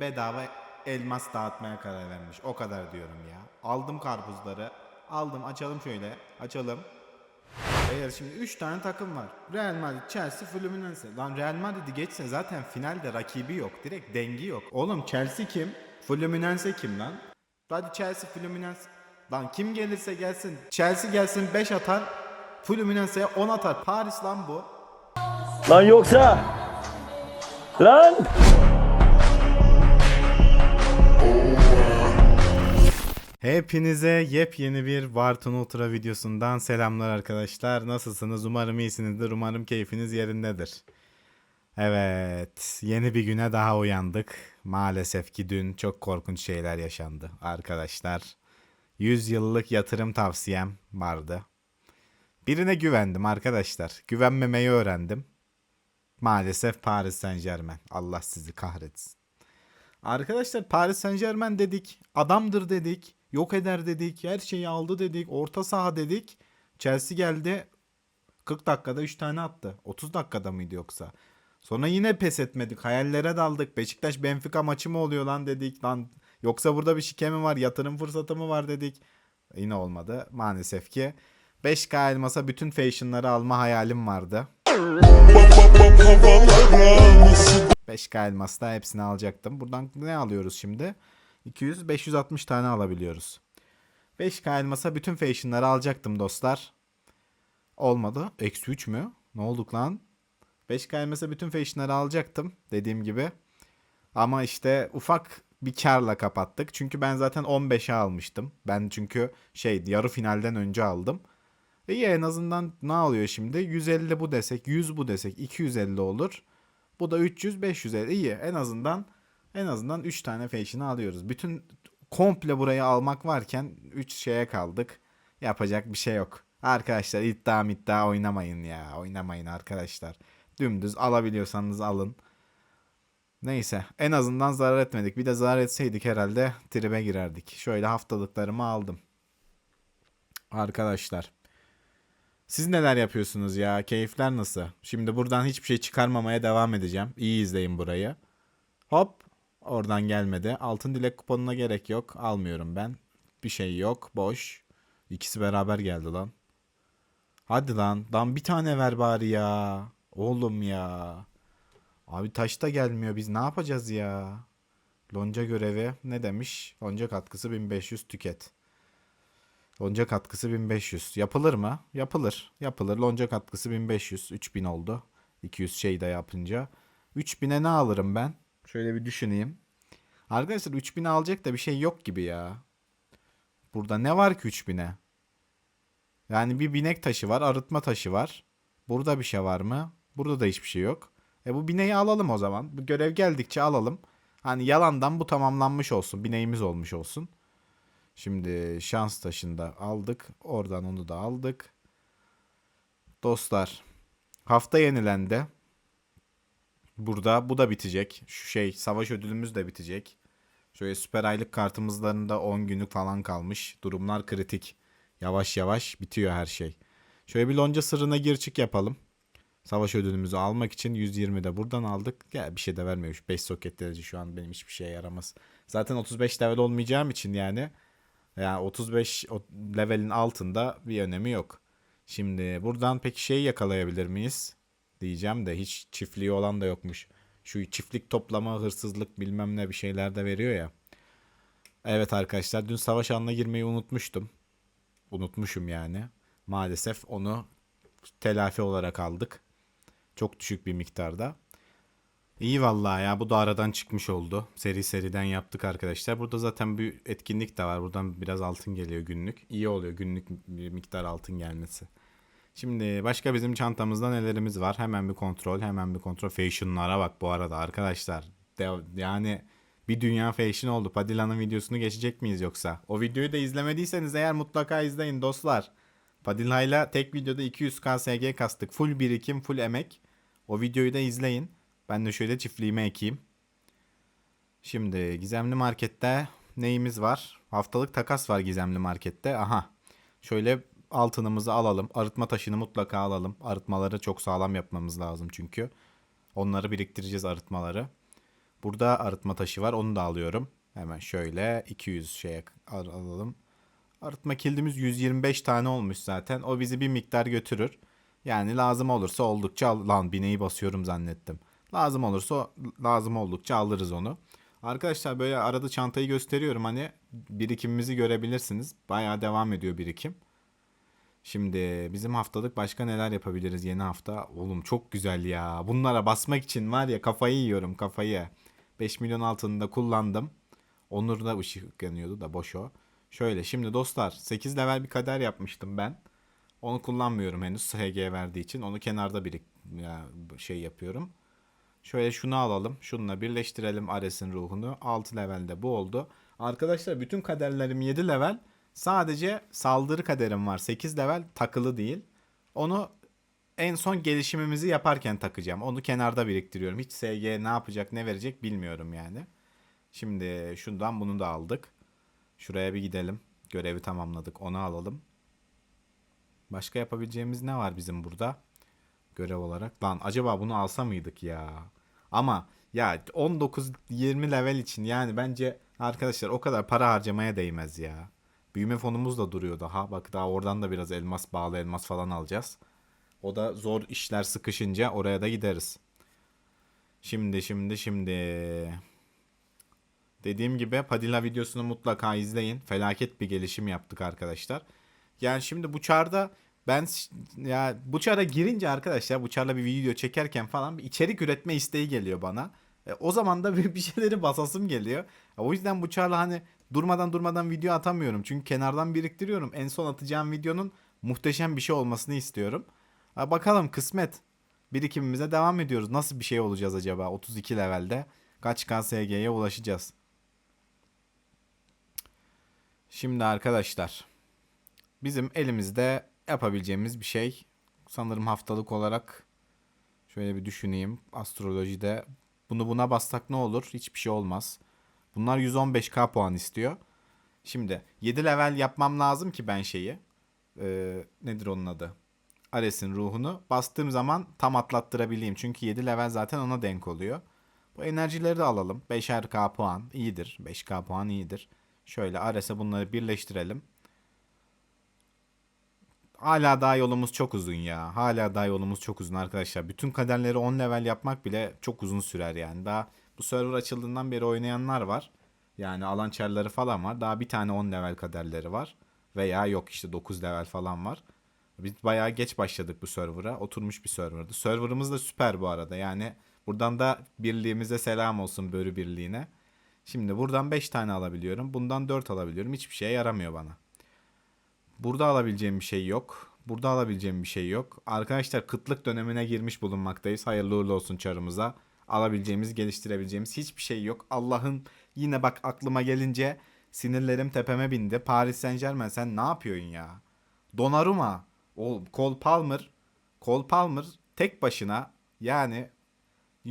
bedava elmas dağıtmaya karar vermiş. O kadar diyorum ya. Aldım karpuzları. Aldım açalım şöyle. Açalım. Eğer şimdi 3 tane takım var. Real Madrid, Chelsea, Fluminense. Lan Real Madrid'i geçse zaten finalde rakibi yok. Direkt dengi yok. Oğlum Chelsea kim? Fluminense kim lan? Hadi Chelsea, Fluminense. Lan kim gelirse gelsin. Chelsea gelsin 5 atar. Fluminense'ye 10 atar. Paris lan bu. Lan yoksa Lan Hepinize yepyeni bir Varton Ultra videosundan selamlar arkadaşlar. Nasılsınız? Umarım iyisinizdir. Umarım keyfiniz yerindedir. Evet, yeni bir güne daha uyandık. Maalesef ki dün çok korkunç şeyler yaşandı arkadaşlar. 100 yıllık yatırım tavsiyem vardı. Birine güvendim arkadaşlar. Güvenmemeyi öğrendim. Maalesef Paris Saint Germain. Allah sizi kahretsin. Arkadaşlar Paris Saint Germain dedik. Adamdır dedik. Yok eder dedik. Her şeyi aldı dedik. Orta saha dedik. Chelsea geldi. 40 dakikada 3 tane attı. 30 dakikada mıydı yoksa? Sonra yine pes etmedik. Hayallere daldık. Beşiktaş Benfica maçı mı oluyor lan dedik. Lan yoksa burada bir şike mi var? Yatırım fırsatı mı var dedik. Yine olmadı. Maalesef ki 5K elmasa bütün fashionları alma hayalim vardı. 5K elmasla hepsini alacaktım. Buradan ne alıyoruz şimdi? 200, 560 tane alabiliyoruz. 5K elmasa bütün fashionları alacaktım dostlar. Olmadı. Eksi 3 mü? Ne olduk lan? 5K elmasa bütün fashionları alacaktım dediğim gibi. Ama işte ufak bir karla kapattık. Çünkü ben zaten 15'e almıştım. Ben çünkü şey yarı finalden önce aldım. İyi en azından ne alıyor şimdi? 150 bu desek, 100 bu desek 250 olur. Bu da 300 550 iyi. En azından en azından 3 tane fashion'ı alıyoruz. Bütün komple burayı almak varken 3 şeye kaldık. Yapacak bir şey yok. Arkadaşlar iddia iddia oynamayın ya. Oynamayın arkadaşlar. Dümdüz alabiliyorsanız alın. Neyse en azından zarar etmedik. Bir de zarar etseydik herhalde tribe girerdik. Şöyle haftalıklarımı aldım. Arkadaşlar. Siz neler yapıyorsunuz ya? Keyifler nasıl? Şimdi buradan hiçbir şey çıkarmamaya devam edeceğim. İyi izleyin burayı. Hop. Oradan gelmedi. Altın dilek kuponuna gerek yok. Almıyorum ben. Bir şey yok. Boş. İkisi beraber geldi lan. Hadi lan. Lan bir tane ver bari ya. Oğlum ya. Abi taş da gelmiyor. Biz ne yapacağız ya? Lonca görevi ne demiş? Lonca katkısı 1500 tüket. Lonca katkısı 1500. Yapılır mı? Yapılır. Yapılır. Lonca katkısı 1500. 3000 oldu. 200 şey de yapınca. 3000'e ne alırım ben? Şöyle bir düşüneyim. Arkadaşlar 3000'e alacak da bir şey yok gibi ya. Burada ne var ki 3000'e? Yani bir binek taşı var. Arıtma taşı var. Burada bir şey var mı? Burada da hiçbir şey yok. E bu bineği alalım o zaman. Bu görev geldikçe alalım. Hani yalandan bu tamamlanmış olsun. Bineğimiz olmuş olsun. Şimdi şans taşında aldık. Oradan onu da aldık. Dostlar hafta yenilendi. Burada bu da bitecek. Şu şey savaş ödülümüz de bitecek. Şöyle süper aylık kartımızlarında 10 günlük falan kalmış. Durumlar kritik. Yavaş yavaş bitiyor her şey. Şöyle bir lonca sırrına gir çık yapalım. Savaş ödülümüzü almak için 120 de buradan aldık. Ya bir şey de vermiyormuş. 5 soket derece şu an benim hiçbir şeye yaramaz. Zaten 35 level olmayacağım için yani yani 35 o- levelin altında bir önemi yok. Şimdi buradan peki şey yakalayabilir miyiz? Diyeceğim de hiç çiftliği olan da yokmuş. Şu çiftlik toplama, hırsızlık bilmem ne bir şeyler de veriyor ya. Evet arkadaşlar dün savaş alanına girmeyi unutmuştum. Unutmuşum yani. Maalesef onu telafi olarak aldık. Çok düşük bir miktarda. İyi vallahi ya bu da aradan çıkmış oldu. Seri seriden yaptık arkadaşlar. Burada zaten bir etkinlik de var. Buradan biraz altın geliyor günlük. İyi oluyor günlük bir miktar altın gelmesi. Şimdi başka bizim çantamızda nelerimiz var? Hemen bir kontrol, hemen bir kontrol. Fashion'lara bak bu arada arkadaşlar. De- yani bir dünya fashion oldu. Padilla'nın videosunu geçecek miyiz yoksa? O videoyu da izlemediyseniz eğer mutlaka izleyin dostlar. Padilla'yla tek videoda 200k SG kastık. Full birikim, full emek. O videoyu da izleyin. Ben de şöyle çiftliğime ekeyim. Şimdi Gizemli Market'te neyimiz var? Haftalık takas var Gizemli Market'te. Aha. Şöyle altınımızı alalım. Arıtma taşını mutlaka alalım. Arıtmaları çok sağlam yapmamız lazım çünkü. Onları biriktireceğiz arıtmaları. Burada arıtma taşı var. Onu da alıyorum. Hemen şöyle 200 şeye al- alalım. Arıtma kilidimiz 125 tane olmuş zaten. O bizi bir miktar götürür. Yani lazım olursa oldukça lan bineği basıyorum zannettim. Lazım olursa lazım oldukça alırız onu. Arkadaşlar böyle arada çantayı gösteriyorum hani birikimimizi görebilirsiniz. Bayağı devam ediyor birikim. Şimdi bizim haftalık başka neler yapabiliriz yeni hafta? Oğlum çok güzel ya. Bunlara basmak için var ya kafayı yiyorum kafayı. 5 milyon altında kullandım. Onur da ışık yanıyordu da boş o. Şöyle şimdi dostlar 8 level bir kader yapmıştım ben. Onu kullanmıyorum henüz SG verdiği için. Onu kenarda birik şey yapıyorum. Şöyle şunu alalım. Şununla birleştirelim Ares'in ruhunu. 6 levelde bu oldu. Arkadaşlar bütün kaderlerim 7 level. Sadece saldırı kaderim var. 8 level takılı değil. Onu en son gelişimimizi yaparken takacağım. Onu kenarda biriktiriyorum. Hiç SG ne yapacak ne verecek bilmiyorum yani. Şimdi şundan bunu da aldık. Şuraya bir gidelim. Görevi tamamladık. Onu alalım. Başka yapabileceğimiz ne var bizim burada? Görev olarak. Lan acaba bunu alsa mıydık ya? Ama ya 19-20 level için yani bence arkadaşlar o kadar para harcamaya değmez ya. Büyüme fonumuz da duruyor daha. Bak daha oradan da biraz elmas bağlı elmas falan alacağız. O da zor işler sıkışınca oraya da gideriz. Şimdi şimdi şimdi. Dediğim gibi Padilla videosunu mutlaka izleyin. Felaket bir gelişim yaptık arkadaşlar. Yani şimdi bu çarda ben ya bu çara girince arkadaşlar bu çarla bir video çekerken falan bir içerik üretme isteği geliyor bana. E, o zaman da bir bir şeyleri basasım geliyor. E, o yüzden bu çarla hani durmadan durmadan video atamıyorum. Çünkü kenardan biriktiriyorum. En son atacağım videonun muhteşem bir şey olmasını istiyorum. Ha, bakalım kısmet. Birikimimize devam ediyoruz. Nasıl bir şey olacağız acaba 32 levelde? Kaç KSG'ye ulaşacağız? Şimdi arkadaşlar bizim elimizde yapabileceğimiz bir şey sanırım haftalık olarak şöyle bir düşüneyim astrolojide bunu buna bassak ne olur hiçbir şey olmaz bunlar 115k puan istiyor. Şimdi 7 level yapmam lazım ki ben şeyi. Ee, nedir onun adı? Ares'in ruhunu bastığım zaman tam atlattırabileyim. Çünkü 7 level zaten ona denk oluyor. Bu enerjileri de alalım. 5'er puan iyidir. 5k puan iyidir. Şöyle Ares'e bunları birleştirelim. Hala daha yolumuz çok uzun ya. Hala daha yolumuz çok uzun arkadaşlar. Bütün kaderleri 10 level yapmak bile çok uzun sürer yani. Daha bu server açıldığından beri oynayanlar var. Yani alan çarları falan var. Daha bir tane 10 level kaderleri var. Veya yok işte 9 level falan var. Biz bayağı geç başladık bu server'a. Oturmuş bir serverdı. Server'ımız da süper bu arada. Yani buradan da birliğimize selam olsun Börü Birliği'ne. Şimdi buradan 5 tane alabiliyorum. Bundan 4 alabiliyorum. Hiçbir şeye yaramıyor bana. Burada alabileceğim bir şey yok. Burada alabileceğim bir şey yok. Arkadaşlar kıtlık dönemine girmiş bulunmaktayız. Hayırlı uğurlu olsun çarımıza. Alabileceğimiz, geliştirebileceğimiz hiçbir şey yok. Allah'ın yine bak aklıma gelince sinirlerim tepeme bindi. Paris Saint Germain sen ne yapıyorsun ya? Donnarumma, o Cole Palmer, Cole Palmer tek başına yani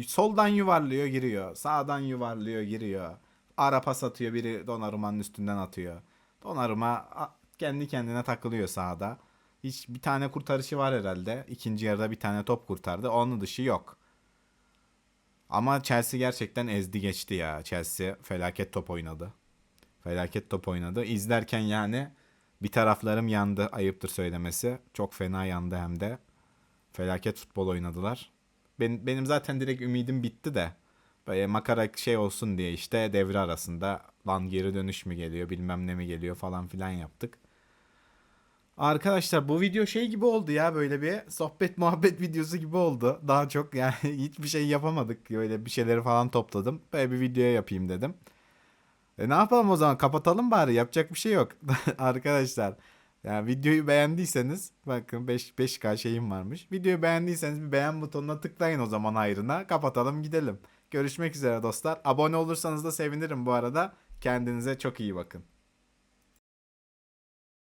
soldan yuvarlıyor giriyor. Sağdan yuvarlıyor giriyor. Ara pas atıyor biri Donnarumma'nın üstünden atıyor. Donnarumma kendi kendine takılıyor sahada. Hiç bir tane kurtarışı var herhalde. İkinci yarıda bir tane top kurtardı. Onun dışı yok. Ama Chelsea gerçekten ezdi geçti ya. Chelsea felaket top oynadı. Felaket top oynadı. İzlerken yani bir taraflarım yandı. Ayıptır söylemesi. Çok fena yandı hem de. Felaket futbol oynadılar. Ben, benim zaten direkt ümidim bitti de. Böyle makara şey olsun diye işte devre arasında lan geri dönüş mü geliyor bilmem ne mi geliyor falan filan yaptık. Arkadaşlar bu video şey gibi oldu ya böyle bir sohbet muhabbet videosu gibi oldu. Daha çok yani hiçbir şey yapamadık. Böyle bir şeyleri falan topladım. Böyle bir video yapayım dedim. E ne yapalım o zaman kapatalım bari yapacak bir şey yok. Arkadaşlar yani videoyu beğendiyseniz bakın 5 5K şeyim varmış. Videoyu beğendiyseniz bir beğen butonuna tıklayın o zaman ayrına. Kapatalım gidelim. Görüşmek üzere dostlar. Abone olursanız da sevinirim bu arada. Kendinize çok iyi bakın.